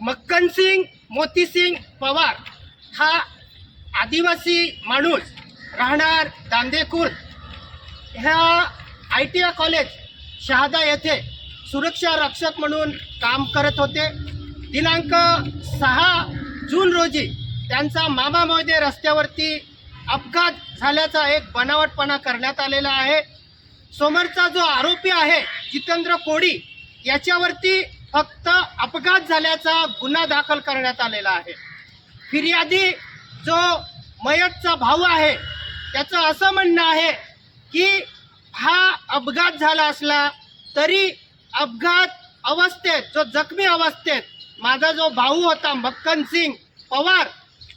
मोतीसिंग पवार हा आदिवासी माणूस राहणार दांदेखुर्द ह्या I T I college Shahada येथे सुरक्षा रक्षक म्हणून काम करत होते. दिनांक सहा जून रोजी त्यांचा मामा मोदे रस्त्यावरती अपघात झाल्याचा एक बनावटपणा करण्यात आलेला आहे. समोरचा जो आरोपी आहे जितेंद्र कोडी याच्यावरती फक्त अपघात झाल्याचा गुन्हा दाखल करण्यात आलेला आहे. फिर्यादी जो मयतचा भाऊ आहे त्याचं असं म्हणणं आहे की हा अपघात झाला असला तरी अपघात अवस्थेत जो जखमी अवस्थेत माझा जो भाऊ होता मक्कन सिंग पवार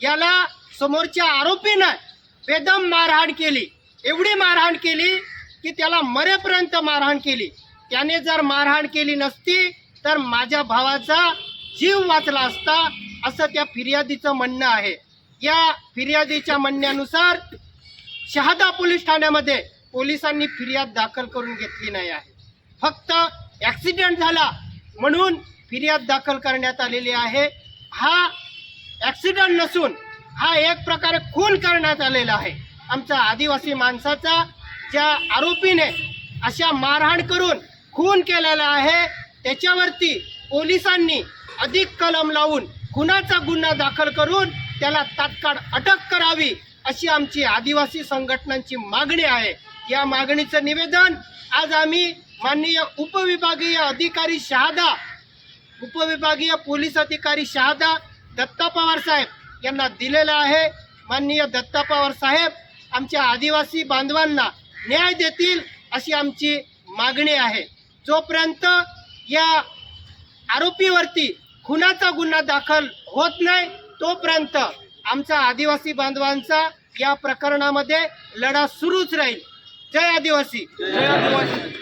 याला समोरच्या आरोपीनं बेदम मारहाण केली. एवढी मारहाण केली की त्याला मरेपर्यंत मारहाण केली. त्याने जर मारहाण केली नसती तर माझ्या भावाचा जीव वाचला असता असं त्या फिर्यादीचं म्हणणं आहे. या फिर्यादीच्या म्हणण्यानुसार शहादा पोलीस ठाण्यामध्ये पोलिसांनी फिर्याद दाखल करून घेतली नाही आहे. फक्त ॲक्सिडेंट झाला म्हणून फिर्याद दाखल करण्यात आलेली आहे. हा ॲक्सिडेंट नसून हा एक प्रकारे खून करण्यात आलेला आहे. आमचा आदिवासी माणसाचा ज्या आरोपीने अशा मारहाण करून खून केलेला आहे त्याच्यावरती पोलिसांनी अधिक कलम लावून खुनाचा गुन्हा दाखल करून त्याला तात्काळ अटक करावी अशी आमची आदिवासी संघटनांची मागणी आहे. या मागणीचं निवेदन आज आम्ही माननीय उपविभागीय अधिकारी शहादा उपविभागीय पोलीस अधिकारी शहादा दत्ता पवार साहेब यांना दिलेलं आहे. माननीय दत्ता पवार साहेब आमच्या आदिवासी बांधवांना न्याय देतील अशी आमची मागणी आहे. जोपर्यंत या आरोपीवरती खुनाचा गुन्हा दाखल होत नाही तोपर्यंत आमचा आदिवासी बांधवांचा या प्रकरणामध्ये लढा सुरूच राहील. जय आदिवासी. जय आदिवासी.